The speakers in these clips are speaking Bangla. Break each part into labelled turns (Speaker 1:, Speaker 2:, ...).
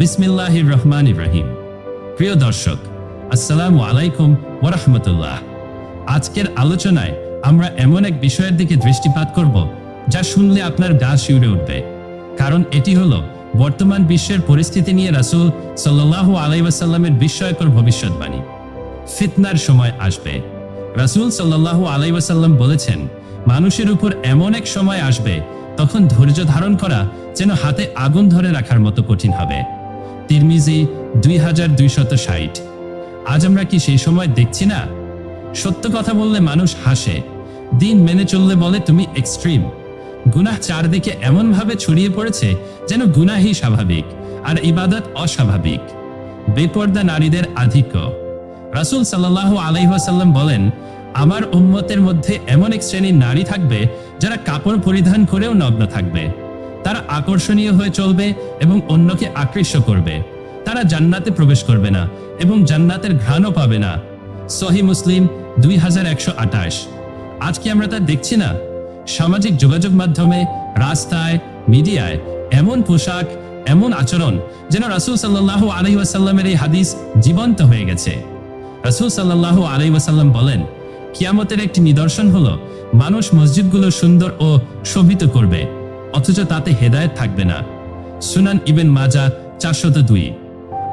Speaker 1: বিসমিল্লাহির রহমান ইব্রাহিম প্রিয় দর্শক, আসসালামু আলাইকুম ওরহমতুল্লাহ আজকের আলোচনায় আমরা এমন এক বিষয়ের দিকে দৃষ্টিপাত করব যা শুনলে আপনার গা শিউরে উঠবে। কারণ এটি হলো বর্তমান বিশ্বের পরিস্থিতি নিয়ে রাসূল সাল্লাল্লাহু আলাইহি ওয়াসাল্লামের বিস্ময়কর ভবিষ্যৎবাণী। ফিতনার সময় আসবে। রাসূল সাল্লাল্লাহু আলাইহি ওয়াসাল্লাম বলেছেন, মানুষের উপর এমন এক সময় আসবে, তখন ধৈর্য ধারণ করা যেন হাতে আগুন ধরে রাখার মতো কঠিন হবে। তিরমিজি দুই হাজার দুইশত ষাট। আজ আমরা কি সেই সময় দেখছি না? সত্য কথা বললে মানুষ হাসে, দিন মেনে চললে বলে তুমি এক্সট্রিম গুনাহ চারদিকে এমনভাবে ছড়িয়ে পড়েছে যেন গুনাহই স্বাভাবিক আর ইবাদত অস্বাভাবিক। বেপর্দা নারীদের আধিক্য। রাসুল সাল্লাহ আলাইহাসাল্লাম বলেন, আমার উম্মতের মধ্যে এমন এক শ্রেণির নারী থাকবে যারা কাপড় পরিধান করেও নগ্ন থাকবে। তারা আকর্ষণীয় হয়ে চলবে এবং অন্যকে আকৃষ্ট করবে। তারা জান্নাতে প্রবেশ করবে না এবং জান্নাতের ঘ্রাণও পাবে না। সহি মুসলিম দুই হাজার একশো আঠাশ। আজকে আমরা তা দেখছি না? সামাজিক যোগাযোগ মাধ্যমে, রাস্তায়, মিডিয়ায় এমন পোশাক, এমন আচরণ যেন রাসূল সাল্লাহ আলহি ওয়াসাল্লামের এই হাদিস জীবন্ত হয়ে গেছে। রাসূল সাল্লাহ আলহি ওয়াসাল্লাম বলেন, কিয়ামতের একটি নিদর্শন হলো, মানুষ মসজিদগুলো সুন্দর ও শোভিত করবে। অথচ তাতে হেদায়েত থাকবে না। সুনান ইবেন মাজা, চারশত দুই।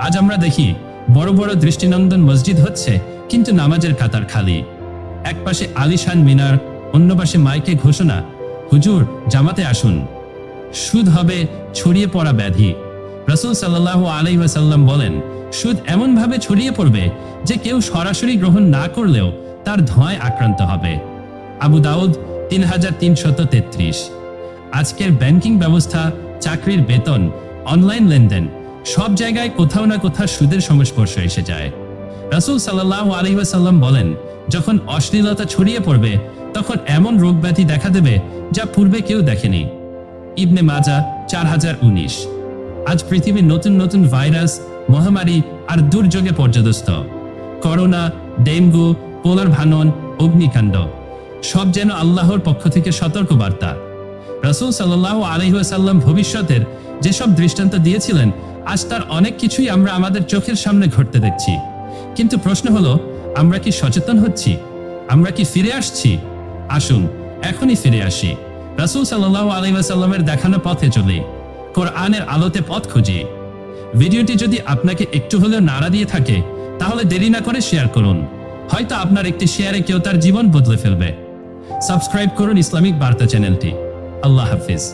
Speaker 1: আজ আমরা দেখি, বড় বড় দৃষ্টিনন্দন মসজিদ হচ্ছে, কিন্তু নামাজের কাতার খালি। এক পাশে আলিশান মিনার, অন্য পাশে মাইকে ঘোষণা, হুজুর, জামাতে আসুন। সুদ হবে, ছড়িয়ে পড়া ব্যাধি। রসুল সাল্লাহ আলাই ওয়াসাল্লাম বলেন, সুদ এমনভাবে ছড়িয়ে পড়বে যে কেউ সরাসরি গ্রহণ না করলেও তার ধোঁয়ায় আক্রান্ত হবে। আবু দাউদ, তিন হাজার তিনশত তেত্রিশ। আজকের ব্যাংকিং ব্যবস্থা, চাকরির বেতন, অনলাইন লেনদেন, সব জায়গায় কোথাও না কোথাও সুদের সংস্পর্শ এসে যায়। রাসূল সাল্লাহ আলহিহাসাল্লাম বলেন, যখন অশ্লীলতা ছড়িয়ে পড়বে, তখন এমন রোগ ব্যাধি দেখা দেবে যা পূর্বে কেউ দেখেনি। ইবনে মাজা, চার হাজার উনিশ। আজ পৃথিবীর নতুন নতুন ভাইরাস, মহামারী আর দুর্যোগে পর্যদস্ত। করোনা, ডেঙ্গু, পোলার ভানন, অগ্নিকাণ্ড, সব যেন আল্লাহর পক্ষ থেকে সতর্ক বার্তা রাসূল সাল্লাহ আলহিহাসাল্লাম ভবিষ্যতের যেসব দৃষ্টান্ত দিয়েছিলেন, আজ তার অনেক কিছুই আমরা আমাদের চোখের সামনে ঘটতে দেখছি। কিন্তু প্রশ্ন হলো, আমরা কি সচেতন হচ্ছি? আমরা কি ফিরে আসছি? আসুন, এখনই ফিরে আসি। রাসূল সাল্লাহ আলহিহাসাল্লামের দেখানো পথে চলি, কোরআনের আলোতে পথ খুঁজি। ভিডিওটি যদি আপনাকে একটু হলেও নাড়া দিয়ে থাকে, তাহলে দেরি না করে শেয়ার করুন। হয়তো আপনার একটি শেয়ারে কেউ তার জীবন বদলে ফেলবে। সাবস্ক্রাইব করুন ইসলামিক বার্তা চ্যানেলটি। আল্লাহ হাফিজ